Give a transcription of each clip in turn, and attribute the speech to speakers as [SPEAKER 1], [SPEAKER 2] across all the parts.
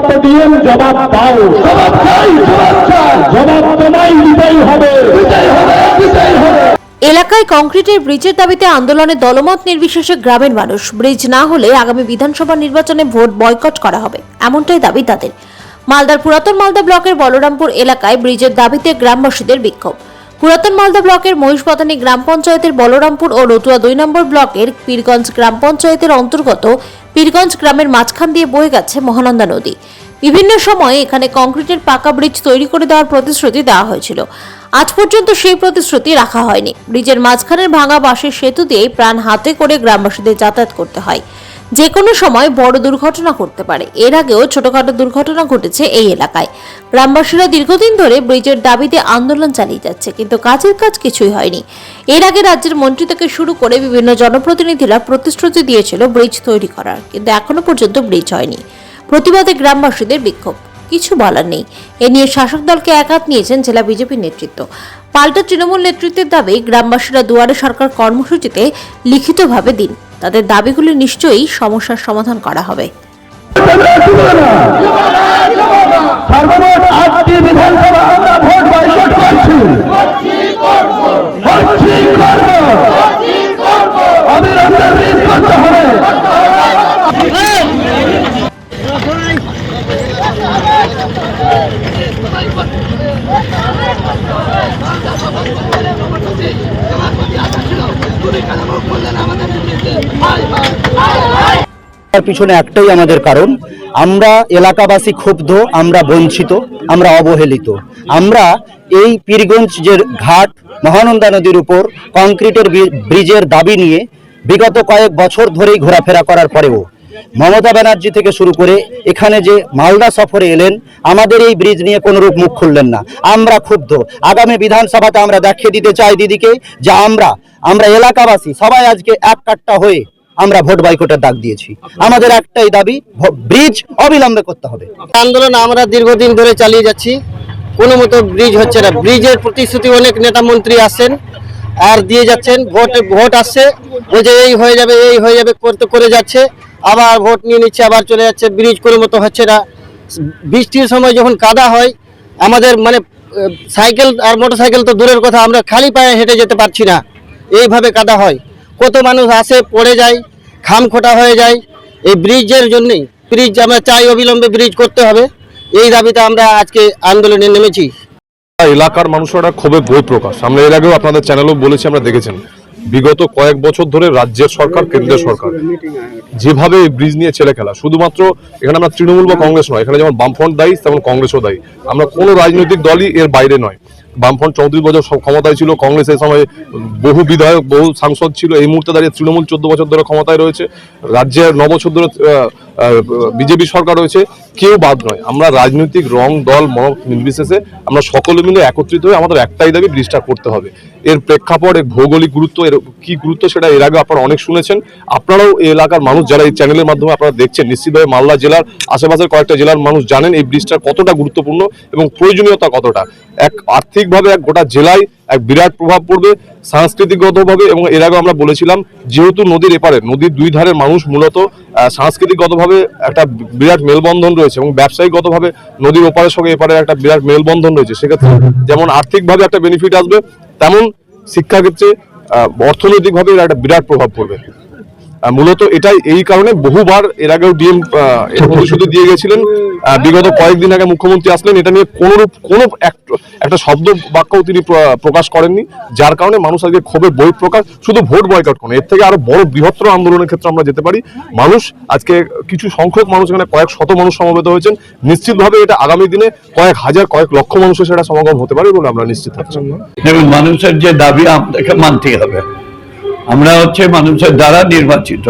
[SPEAKER 1] জবাব তো জবাব দাও। জবাব চাই জবাব চাই। জবাব তোমায় দিতেই হবে। দিতেই হবে দিতেই হবে।
[SPEAKER 2] এলাকায় কংক্রিটের ব্রিজের দাবিতে আন্দোলনে দলমত নির্বিশেষে গ্রামের মানুষ। ব্রিজ না হলে আগামী বিধানসভা নির্বাচনে ভোট বয়কট করা হবে। এমনটাই দাবি তাদের। মালদার পুরাতন মালদা ব্লকের বলরামপুর এলাকায় ব্রিজের দাবিতে গ্রামবাসীদের বিক্ষোভ। পুরাতন মালদা ব্লকের মহিষপতানি গ্রাম পঞ্চায়েতের বলরামপুর ও রতুয়া দুই নম্বর ব্লকের পীরগঞ্জ গ্রাম পঞ্চায়েতের অন্তর্গত পীরগঞ্জ গ্রামের মাঝখান দিয়ে বয়ে গেছে মহানন্দা নদী। বিভিন্ন সময়ে এখানে কংক্রিটের পাকা ব্রিজ তৈরি করে দেওয়ার প্রতিশ্রুতি দেওয়া হয়েছিল। আজ পর্যন্ত সেই প্রতিশ্রুতি রাখা হয়নি। ব্রিজের মাঝখানের ভাঙা বাঁশের সেতু দিয়ে প্রাণ হাতে করে গ্রামবাসীদের যাতায়াত করতে হয়। যে কোনো সময় বড় দুর্ঘটনা ঘটতে পারে। এর আগেও ছোটখাটো দুর্ঘটনা ঘটেছে এই এলাকায়। গ্রামবাসীরা দীর্ঘদিন ধরে ব্রিজের দাবিতে আন্দোলন চালিয়ে যাচ্ছে, কিন্তু কাজের কাজ কিছুই হয়নি। এর আগে রাজ্যের মন্ত্রী থেকে শুরু করে বিভিন্ন জনপ্রতিনিধিরা প্রতিশ্রুতি দিয়েছিল ব্রিজ তৈরি করার, কিন্তু এখনও পর্যন্ত ব্রিজ হয়নি। প্রতিবাদে গ্রামবাসীদের বিক্ষোভ, কিছু বলার নেই। এ নিয়ে শাসক দলকে একাত নিয়েছেন জেলা বিজেপির নেতৃত্ব। পাল্টা তৃণমূল নেতৃত্বের দাবি, গ্রামবাসীরা দুয়ারে সরকার কর্মসূচিতে লিখিতভাবে দিন। তাদের দাবিগুলি নিশ্চয়ই সমস্যার সমাধান করা হবে
[SPEAKER 1] সর্বমোট আটটি বিধানসভা আমরা ভোট বয়কট করছি করছি করব অবিলম্বে ব্রিজ করতে হবে
[SPEAKER 3] তার পিছনে একটাই আমাদের কারণ, আমরা এলাকাবাসী ক্ষুব্ধ, আমরা বঞ্চিত, আমরা অবহেলিত। আমরা এই পীরগঞ্জ যে ঘাট, মহানন্দা নদীর উপর কংক্রিটের ব্রিজের দাবি নিয়ে বিগত কয়েক বছর ধরেই ঘোরাফেরা করার পরেও মমতা ব্যানার্জি থেকে শুরু করে এখানে যে মালদা সফরে এলেন, আমাদের এই ব্রিজ নিয়ে কোনোরূপ মুখ খুললেন না। আমরা ক্ষুব্ধ। আগামী বিধানসভাতে আমরা দেখিয়ে দিতে চাই দিদিকে যে আমরা আমরা এলাকাবাসী সবাই আজকে এক কাট্টা হয়ে আমরা ভোট বয়কটের ডাক দিয়েছি। আমাদের একটাই দাবি ব্রিজ অবিলম্বে করতে হবে।
[SPEAKER 4] আন্দোলন আমরা দীর্ঘদিন ধরে চালিয়ে যাচ্ছি। কোনো মতো ব্রিজ হচ্ছে না। ব্রিজের প্রতিশ্রুতি অনেক নেতা মন্ত্রী আসেন আর দিয়ে যাচ্ছেন। ভোট ভোট আসছে বলছে এই হয়ে যাবে, এই হয়ে যাবে, করতে, করে যাচ্ছে। আবার ভোট নিয়ে নিচ্ছে, আবার চলে যাচ্ছে। ব্রিজ কোনো মতো হচ্ছে না। বৃষ্টির সময় যখন কাদা হয়, আমাদের মানে সাইকেল আর মোটর সাইকেল তো দূরের কথা, আমরা খালি পায়ে হেঁটে যেতে পারছি না। এইভাবে কাদা হয়। কত মানুষ আসে, পড়ে যায়, খাম খোটা হয়ে যায়। এই ব্রিজের জন্যই, ব্রিজ আমরা চাই অবিলম্বে ব্রিজ করতে হবে। এই দাবিতে আমরা আজকে আন্দোলনে নেমেছি।
[SPEAKER 5] এলাকার মানুষেরা ক্ষোভে বই প্রকাশ। আমরা এর আগেও আপনাদের চ্যানেলও বলেছি, আমরা দেখেছেন। বিগত কয়েক বছর ধরে রাজ্যের সরকার কেন্দ্রের সরকার, যেভাবে এই ব্রিজ নিয়ে ছেলে খেলা, শুধুমাত্র এখানে আমরা তৃণমূল বা কংগ্রেস নয়, এখানে যেমন বামফ্রন্ট দায়ী, তেমন কংগ্রেসও দায়ী। আমরা কোনো রাজনৈতিক দলই এর বাইরে নয়। বামফ্রন্ট চৌত্রিশ বছর ক্ষমতায় ছিল, কংগ্রেস এই সময় বহু বিধায়ক, বহু সাংসদ ছিল, এই মুহূর্তে দাঁড়িয়ে তৃণমূল চোদ্দ বছর ধরে ক্ষমতায় রয়েছে। রাজ্যের ন বছর ধরে বিজেপি সরকার রয়েছে, কেউ বাদ নয়। আমরা রাজনৈতিক রং, দল মত নির্বিশেষে আমরা সকলে মিলে একত্রিত হয়ে আমাদের একটাই দাবি, ব্রিজটা করতে হবে। এর প্রেক্ষাপট, এর ভৌগোলিক গুরুত্ব, এর কি গুরুত্ব সেটা এর আগে আপনারা অনেক শুনেছেন। আপনারাও এই এলাকার মানুষ যারা এই চ্যানেলের মাধ্যমে আপনারা দেখছেন, নিশ্চিতভাবে মালদা জেলার আশেপাশের কয়েকটা জেলার মানুষ জানেন এই ব্রিজটার কতটা গুরুত্বপূর্ণ এবং প্রয়োজনীয়তা কতটা। এক আর্থিকভাবে এক গোটা জেলায় এক বিরাট প্রভাব পড়বে সাংস্কৃতিকগতভাবে এবং এর আগে আমরা বলেছিলাম, যেহেতু নদীর এপারে, নদীর দুই ধারের মানুষ মূলত সাংস্কৃতিকগতভাবে একটা বিরাট মেলবন্ধন রয়েছে এবং ব্যবসায়িকগতভাবে নদীর ওপারের সঙ্গে এপারে একটা বিরাট মেলবন্ধন রয়েছে। সেক্ষেত্রে যেমন আর্থিকভাবে একটা বেনিফিট আসবে, তেমন শিক্ষাক্ষেত্রে অর্থনৈতিকভাবে একটা বিরাট প্রভাব পড়বে। মূলত এটাই, এই কারণে বহুবার এর আগেও ডিএম প্রতিশ্রুতি দিয়ে গেছিলেন। বিগত কয়েকদিন আগে মুখ্যমন্ত্রী আসলেন, এটা নিয়ে কোনো রূপ কোনো একটা শব্দ বাক্যও তিনি প্রকাশ করেননি, যার কারণে মানুষ আজকে ক্ষোভে বই প্রকাশ শুধু ভোট বয়কট করে এর থেকে আরও বড় বৃহত্তর আন্দোলনের ক্ষেত্রে আমরা যেতে পারি। মানুষ, আজকে কিছু সংখ্যক মানুষ, এখানে কয়েক শত মানুষ সমবেত হয়েছেন। নিশ্চিতভাবে এটা আগামী দিনে কয়েক হাজার, কয়েক লক্ষ মানুষের সেটা সমাগম হতে পারে বলে আমরা নিশ্চিত থাকছি।
[SPEAKER 6] মানুষের যে দাবি আমাদেরকে মানতেই হবে। আমরা হচ্ছে মানুষের দ্বারা নির্বাচিত।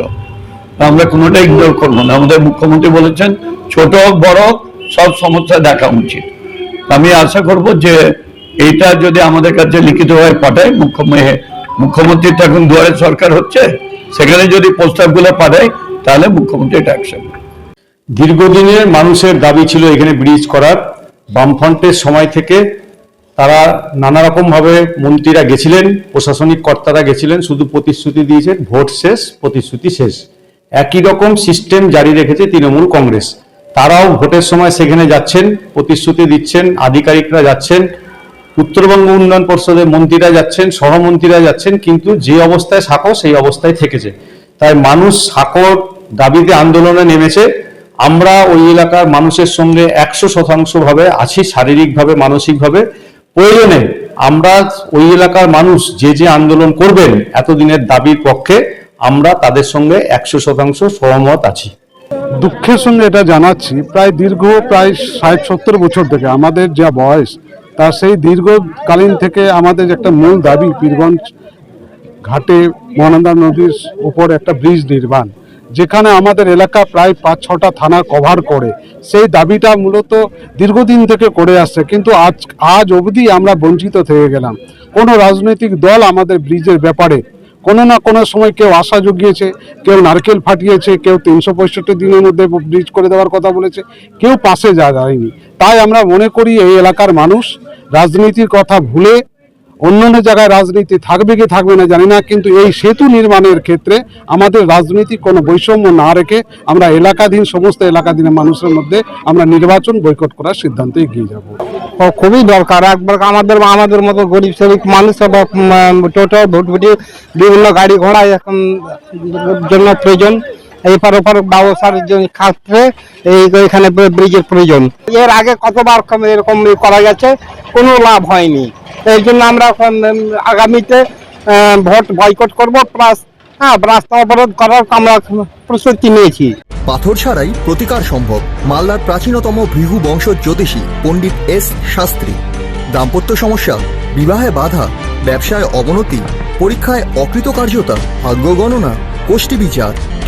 [SPEAKER 6] আমরা কোনোটা ইগনোর করব না। আমাদের মুখ্যমন্ত্রী বলেছেন, ছোট বড় সব সমস্যা দেখা উচিত। আমি আশা করব যে এইটা যদি আমাদের কাছে লিখিতভাবে পাঠায়, মুখ্যমন্ত্রী মুখ্যমন্ত্রীর তো এখন দুয়ারে সরকার হচ্ছে, সেখানে যদি প্রস্তাবগুলো পাঠায়, তাহলে মুখ্যমন্ত্রী এটা অ্যাকশন
[SPEAKER 7] দীর্ঘদিনের মানুষের দাবি ছিল এখানে ব্রিজ করার। বামফ্রন্টের সময় থেকে তারা নানা রকম ভাবে মন্ত্রীরা গেছিলেন, প্রশাসনিক কর্তারা গেছিলেন, শুধু প্রতিশ্রুতি দিয়েছেন ভোট শেষ, প্রতিশ্রুতি শেষ। একই রকম সিস্টেম জারি রেখেছে তৃণমূল কংগ্রেস। তারাও ভোটের সময় সেখানে যাচ্ছেন, প্রতিশ্রুতি দিচ্ছেন, আধিকারিকরা যাচ্ছেন, উত্তরবঙ্গ উন্নয়ন পর্ষদের মন্ত্রীরা যাচ্ছেন, সহমন্ত্রীরা যাচ্ছেন, কিন্তু যে অবস্থায় সাঁকো, সেই অবস্থায় থেকেছে। তাই মানুষ সাঁকোর দাবিতে আন্দোলনে নেমেছে। আমরা ওই এলাকার মানুষের সঙ্গে একশো শতাংশ ভাবে আছি, শারীরিকভাবে, মানসিকভাবে। প্রয়োজনে আমরা ওই এলাকার মানুষ যে যে আন্দোলন করবেন, এতদিনের দাবির পক্ষে আমরা তাদের সঙ্গে একশো শতাংশ সহমত আছি।
[SPEAKER 8] দুঃখের সঙ্গে এটা জানাচ্ছি, প্রায় দীর্ঘ প্রায় ষাট সত্তর বছর থেকে আমাদের যা বয়স তার সেই দীর্ঘকালীন থেকে আমাদের একটা মূল দাবি, পীরগঞ্জ ঘাটে মহানন্দা নদীর উপর একটা ব্রিজ নির্মাণ। যেখানে আমাদের এলাকা প্রায় পাঁচ, ছটা থানা কভার করে। সেই দাবিটা মূলত দীর্ঘদিন থেকে করে আসছে। কিন্তু আজ আজ অবধি আমরা বঞ্চিত থেকে গেলাম। কোনো রাজনৈতিক দল আমাদের ব্রিজের ব্যাপারে কোনো না কোনো সময় কেউ আশা জুগিয়েছে, কেউ নারকেল ফাটিয়েছে, কেউ তিনশো পঁয়ষট্টি দিনের মধ্যে ব্রিজ করে দেওয়ার কথা বলেছে, কেউ পাশে যা যায়নি। তাই আমরা মনে করি এই এলাকার মানুষ রাজনীতির কথা ভুলে অন্য অন্য জায়গায় রাজনীতি থাকবে কি থাকবে না জানি না, কিন্তু এই সেতু নির্মাণের ক্ষেত্রে আমাদের রাজনীতি কোনো বৈষম্য না রেখে আমরা এলাকাধীন, সমস্ত এলাকাধীন মানুষের মধ্যে আমরা নির্বাচন বৈকট করার সিদ্ধান্তে এগিয়ে যাব।
[SPEAKER 9] খুবই দরকার। একবার আমাদের আমাদের মতো গরিব শ্রমিক মানুষ টোটো ভুটভুটি বিভিন্ন গাড়ি ঘোড়া এখন জন্য প্রয়োজন। এপার ওপার ব্যবসার ক্ষেত্রে এই এখানে ব্রিজের প্রয়োজন। এর আগে কতবার এরকম করা গেছে, কোনো লাভ হয়নি। এই জন্য আমরা আগামীতে ভোট বয়কট করব, প্লাস হ্যাঁ রাস্তা অবরোধ করার আমরা প্রস্তুতি নিয়েছি।
[SPEAKER 10] পাথর ছাড়াই প্রতিকার সম্ভব, মালদার প্রাচীনতম ভৃহু বংশ জ্যোতিষী পণ্ডিত এস শাস্ত্রী। দাম্পত্য সমস্যা, বিবাহে বাধা, ব্যবসায় অবনতি, পরীক্ষায় অকৃতকার্যতা, ভাগ্য গণনা গোষ্ঠী বিচার।